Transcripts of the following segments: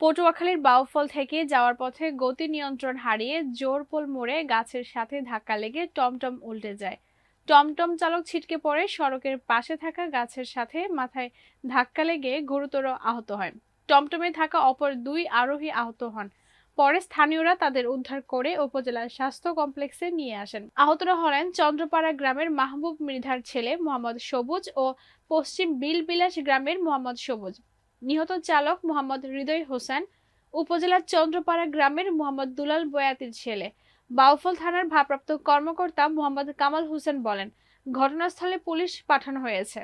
পটুয়াখালীর বাউফল থেকে যাওয়ার পথে গতি নিয়ন্ত্রণ হারিয়ে জোরপোল মোড়ে গাছের সাথে ধাক্কা লেগে টমটম উল্টে যায়। টমটম চালক ছিটকে পড়ে সড়কের পাশে থাকা গাছের সাথে মাথায় ধাক্কা লেগে গুরুতর আহত হয়। টমটমে থাকা অপর দুই আরোহী আহত হন। পরে স্থানীয়রা তাদের উদ্ধার করে উপজেলার স্বাস্থ্য কমপ্লেক্সে নিয়ে আসেন। আহতরা হলেন চন্দ্রপাড়া গ্রামের মাহবুব মৃধার ছেলে মোহাম্মদ সবুজ ও পশ্চিম বিলবিলাস গ্রামের মোহাম্মদ সবুজ। নিহত চালক মোহাম্মদ হৃদয় হোসেন, উপজেলার চন্দ্রপাড়া গ্রামের মোহাম্মদ দুলাল বয়াতির ছেলে। বাউফল থানার ভারপ্রাপ্ত কর্মকর্তা মোহাম্মদ কামাল হোসেন বলেন, ঘটনাস্থলে পুলিশ পাঠানো হয়েছে।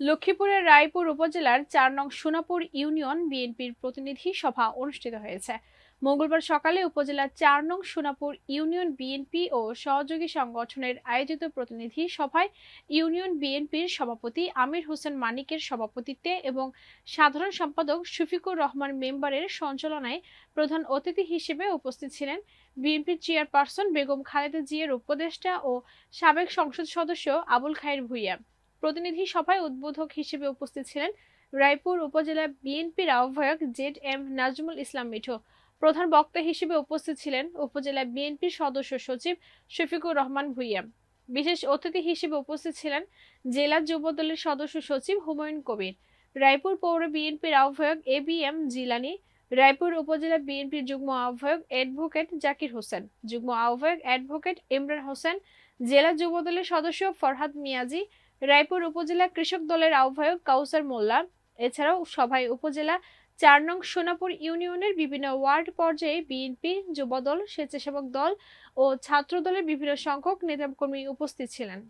লক্ষ্মীপুরের রায়পুর উপজেলার চার নং সোনাপুর ইউনিয়ন বিএনপির প্রতিনিধি সভা অনুষ্ঠিত হয়েছে। মঙ্গলবার সকালে উপজেলার চার নং সোনাপুর ইউনিয়ন বিএনপি ও সহযোগী সংগঠনের আয়োজিত প্রতিনিধি সভায় ইউনিয়ন বিএনপির সভাপতি আমির হোসেন মানিকের সভাপতিত্বে এবং সাধারণ সম্পাদক শফিকুর রহমান মেম্বারের সঞ্চালনায় প্রধান অতিথি হিসেবে উপস্থিত ছিলেন বিএনপির চেয়ারপারসন বেগম খালেদা জিয়ার উপদেষ্টা ও সাবেক সংসদ সদস্য আবুল খায়ের ভুইয়া। প্রতিনিধি সভায় উদ্বোধক হিসেবে উপস্থিত ছিলেন রায়পুর উপজেলা বিএনপির আহ্বায়ক জেড এম নাজমুল ইসলাম মিঠু। প্রধান বক্তা হিসেবে উপস্থিত ছিলেন উপজেলা বিএনপির সদস্য সচিব শফিকুর রহমান ভুইয়া। বিশেষ অতিথি হিসেবে উপস্থিত ছিলেন জেলা যুবদলের সদস্য সচিব হুমায়ুন কবির, রায়পুর পৌর বিএনপির আহ্বায়ক A B M Jilani, Raipur উপজেলা বিএনপির যুগ্ম আহ্বায়ক অ্যাডভোকেট জাকির হোসেন, যুগ্ম আহ্বায়ক অ্যাডভোকেট ইমরান হোসেন, জেলা যুবদলের সদস্য ফরহাদ মিয়াজি, রায়পুর উপজেলা কৃষক দলের আহ্বায়ক কাউসার মোল্লা, এছাড়াও সভায় উপজেলা চার নং সোনাপুর ইউনিয়নের বিভিন্ন ওয়ার্ড পর্যায়ে বিএনপি, যুবদল, স্বেচ্ছাসেবক দল ও ছাত্র দলের বিভিন্ন সংখ্যক নেতাকর্মী উপস্থিত ছিলেন।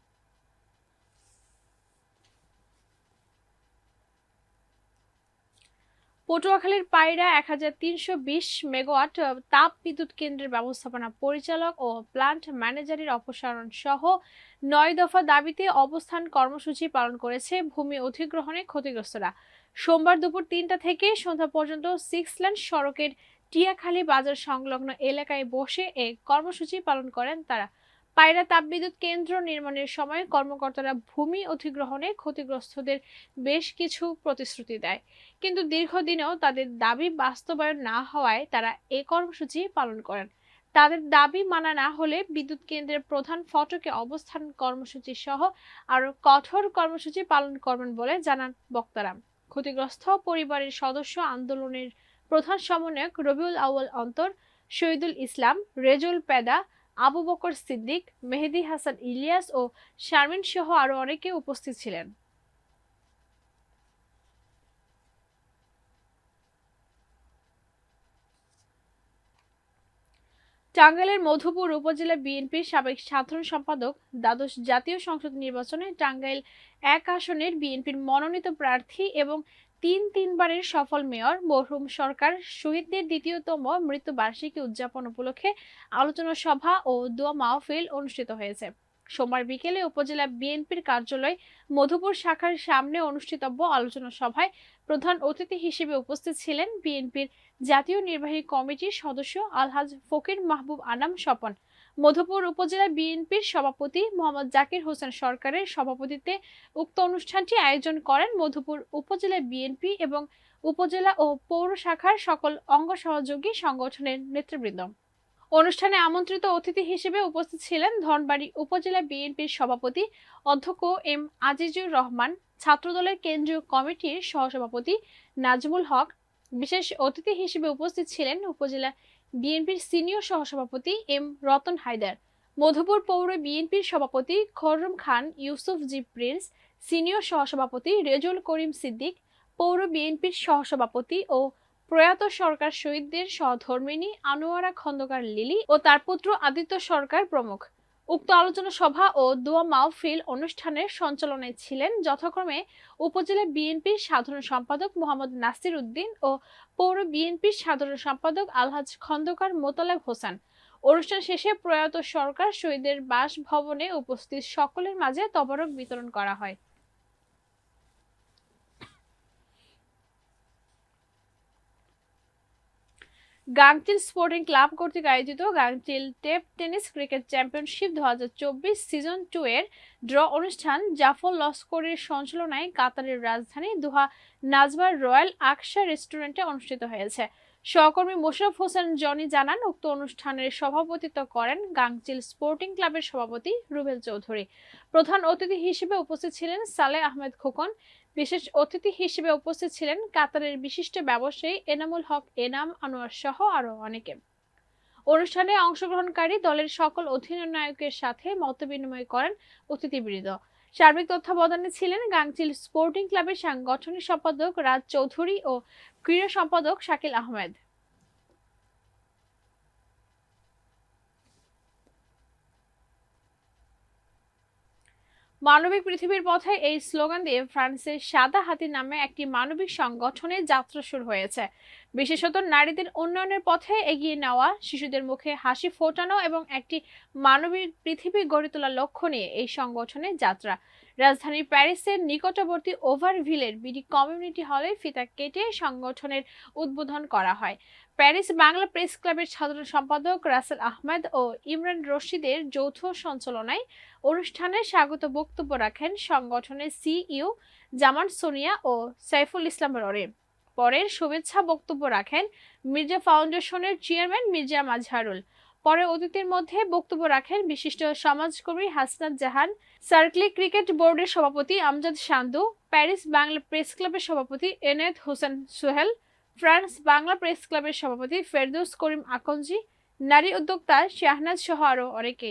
পটুয়াখালীর পায়রা এক হাজার তিনশো বিশ মেগাওয়াট তাপ বিদ্যুৎ কেন্দ্রের ব্যবস্থাপনা পরিচালক ও প্লান্ট ম্যানেজারের অপসারণ সহ নয় দফা দাবিতে অবস্থান কর্মসূচি পালন করেছে ভূমি অধিগ্রহণে ক্ষতিগ্রস্তরা। সোমবার দুপুর তিনটা থেকে সন্ধ্যা পর্যন্ত সিক্স লেন সড়কের টিয়াখালী বাজার সংলগ্ন এলাকায় বসে এ কর্মসূচি পালন করেন তারা। পায়রা তাপবিদ্যুৎ কেন্দ্র নির্মাণের সময় কর্মকর্তারা ভূমি অধিগ্রহণে ক্ষতিগ্রস্তদের বেশ কিছু প্রতিশ্রুতি দেয়। কিন্তু দীর্ঘদিনেও তাদের দাবি বাস্তবায়ন না হওয়ায় তারা এ কর্মসূচি পালন করেন। তাদের দাবি মানা না হলে বিদ্যুৎ কেন্দ্রের প্রধান ফটকে অবস্থান কর্মসূচি সহ আরও কঠোর কর্মসূচি পালন করবেন বলে জানান বক্তারা। ক্ষতিগ্রস্ত পরিবারের সদস্য আন্দোলনের প্রধান সমন্বয়ক রবিউল আউয়াল অন্তর, শহীদুল ইসলাম, রেজুল পেদা, আবু বকর সিদ্দিক, মেহেদি হাসান ইলিয়াস ও শারমিন সহ আরও অনেকে উপস্থিত ছিলেন। টাঙ্গাইলের মধুপুর উপজেলা বিএনপির সাবেক সাধারণ সম্পাদক দ্বাদশ জাতীয় সংসদ নির্বাচনে টাঙ্গাইল এক আসনের বিএনপির মনোনীত প্রার্থী এবং তিন তিনবারের সফল মেয়র মরহুম সরকার শহীদদের দ্বিতীয়তম মৃত্যুবার্ষিকী উদযাপন উপলক্ষে আলোচনা সভা ও দোয়া মাহফিল অনুষ্ঠিত হয়েছে। সোমবার বিকেলে উপজেলা বিএনপির কার্যালয় মধুপুর শাখার সামনে অনুষ্ঠিতব্য আলোচনা সভায় প্রধান অতিথি হিসেবে উপস্থিত ছিলেন বিএনপির জাতীয় নির্বাহী কমিটির সদস্য আলহাজ ফকির মাহবুব আনাম স্বপন। মধুপুর উপজেলা বিএনপির সভাপতি মোহাম্মদ জাকির হোসেন সরকারের সভাপতিত্বে উক্ত অনুষ্ঠানটি আয়োজন করেন মধুপুর উপজেলা বিএনপি এবং উপজেলা ও পৌর শাখার সকল অঙ্গ সহযোগী সংগঠনের নেতৃবৃন্দ। অনুষ্ঠানে আমন্ত্রিত অতিথি হিসেবে উপস্থিত ছিলেন ধনবাড়ি উপজেলা বিএনপির সভাপতি অধ্যক্ষ এম আজিজুর রহমান, ছাত্রদলের কেন্দ্রীয় কমিটির সহসভাপতি নাজমুল হক, বিশেষ অতিথি হিসেবে উপস্থিত ছিলেন উপজেলা বিএনপির সিনিয়র সহসভাপতি এম রতন হায়দার, মধুপুর পৌর বিএনপির সভাপতি Khurram Khan Yusuf G Prince, senior সহসভাপতি রেজুল করিম সিদ্দিক, পৌর বিএনপির সহসভাপতি ও প্রয়াত সরকার শহীদদের সহধর্মিনী আনোয়ারা খন্দকার লিলি ও তার পুত্র আদিত্য সরকার প্রমুখ। উক্ত আলোচনা সভা ও দোয়া মাহফিল অনুষ্ঠানের সঞ্চালনায় ছিলেন যথাক্রমে উপজেলা বিএনপির সাধারণ সম্পাদক মোহাম্মদ নাসির উদ্দিন ও পৌর বিএনপির সাধারণ সম্পাদক আলহাজ খন্দকার মোতালেব হোসেন। অনুষ্ঠান শেষে প্রয়াত সরকার শহীদের বাসভবনে উপস্থিত সকলের মাঝে তবরক বিতরণ করা হয়। গাংচিল স্পোর্টিং ক্লাব কর্তৃক আয়োজিত Gangchil tape tennis cricket championship দু হাজার চব্বিশ সিজন টু এর ড্র অনুষ্ঠান জাফর লস্করের সঞ্চালনায় কাতারের রাজধানী দোহা নাজবার রয়্যাল আকশা রেস্টুরেন্টে অনুষ্ঠিত হয়েছে। সহকর্মী মোশারফ হোসেন জনি জানান, উক্ত অনুষ্ঠানের সভাপতিত্ব করেন গাংচিল স্পোর্টিং ক্লাবের সভাপতি রুবেল চৌধুরী। প্রধান অতিথি হিসেবে উপস্থিত ছিলেন সালে আহমেদ খোকন। বিশেষ অতিথি হিসেবে উপস্থিত ছিলেন কাতারের বিশিষ্ট ব্যবসায়ী এনামুল হক, এনাম আনোয়ার সহ আরও অনেকে। অনুষ্ঠানে অংশগ্রহণকারী দলের সকল অধিনায়কের সাথে মতবিনিময় করেন অতিথিবৃন্দ। সার্বিক তত্ত্বাবধানে ছিলেন গাংচিল স্পোর্টিং ক্লাবের সাংগঠনিক সম্পাদক রাজ চৌধুরী ও ক্রীড়া সম্পাদক শাকিল আহমেদ। মানবিক পৃথিবীর পথে এই স্লোগান দিয়ে ফ্রান্সের সাদা হাতি নামে একটি মানবিক সংগঠনের যাত্রা শুরু হয়েছে। বিশেষত নারীদের উন্নয়নের পথে এগিয়ে নেওয়া, শিশুদের মুখে হাসি ফোটানো এবং একটি মানবিক পৃথিবী গড়ে তোলার লক্ষ্য নিয়ে এই সংগঠনের যাত্রা। রাজধানীর প্যারিসের নিকটবর্তী ওভারভিলের বিডি কমিউনিটি হলে ফিতা কেটে সংগঠনের উদ্বোধন করা হয়। প্যারিস বাংলা প্রেস ক্লাবের সাধারণ সম্পাদক রাসেল আহমেদ ও ইমরান রশিদের যৌথ সঞ্চালনায় অনুষ্ঠানে স্বাগত বক্তব্য রাখেন সংগঠনের সিইও জামান সোনিয়া ও সাইফুল ইসলাম ররে। পরের শুভেচ্ছা বক্তব্য রাখেন মির্জা ফাউন্ডেশনের চেয়ারম্যান মির্জা মাজহারুল। পরে অতিথির মধ্যে বক্তব্য রাখেন বিশিষ্ট সমাজকর্মী হাসনাত জাহান, সার্কলি ক্রিকেট বোর্ডের সভাপতি আমজাদ সান্দু প্যারিস বাংলা প্রেস ক্লাবের সভাপতি এনায়েত হোসেন সোহেল, ফ্রান্স বাংলা প্রেস ক্লাবের সভাপতি ফেরদৌস করিম আকঞ্জি, নারী উদ্যোক্তা শাহনাজ সহ আরও অনেকে।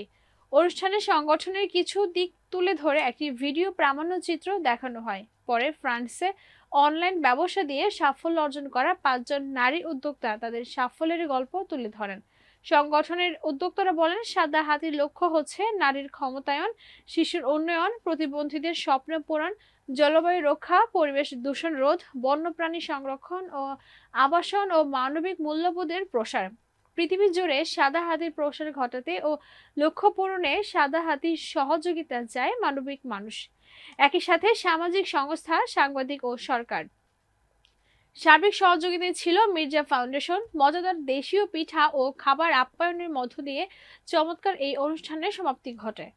অনুষ্ঠানে সংগঠনের কিছু দিক তুলে ধরে একটি ভিডিও প্রামাণ্যচিত্র দেখানো হয়। পরে ফ্রান্সে অনলাইন ব্যবসা দিয়ে সাফল্য অর্জন করা পাঁচজন নারী উদ্যোক্তা তাদের সাফল্যের গল্প তুলে ধরেন। সংগঠনের উদ্যোক্তারা বলেন, সাদা হাতির লক্ষ্য হচ্ছে নারীর ক্ষমতায়ন, শিশুর উন্নয়ন, প্রতিবন্ধীদের স্বপ্ন পূরণ, জলবায়ু রক্ষা, পরিবেশ দূষণ রোধ, বন্যপ্রাণী সংরক্ষণ ও আবাসন ও মানবিক মূল্যবোধের প্রসার। পৃথিবী জুড়ে সাদা হাতির প্রসার ঘটাতে ও লক্ষ্য পূরণে সাদা হাতির সহযোগিতা চায় মানবিক মানুষ। একই সাথে সামাজিক সংস্থা, সাংবাদিক ও সরকার। সার্বিক সহযোগিতায় ছিল মির্জা ফাউন্ডেশন। মজাদার দেশীয় পিঠা ও খাবার আপ্যায়নের মধ্য দিয়ে চমৎকার এই অনুষ্ঠানের সমাপ্তি ঘটে।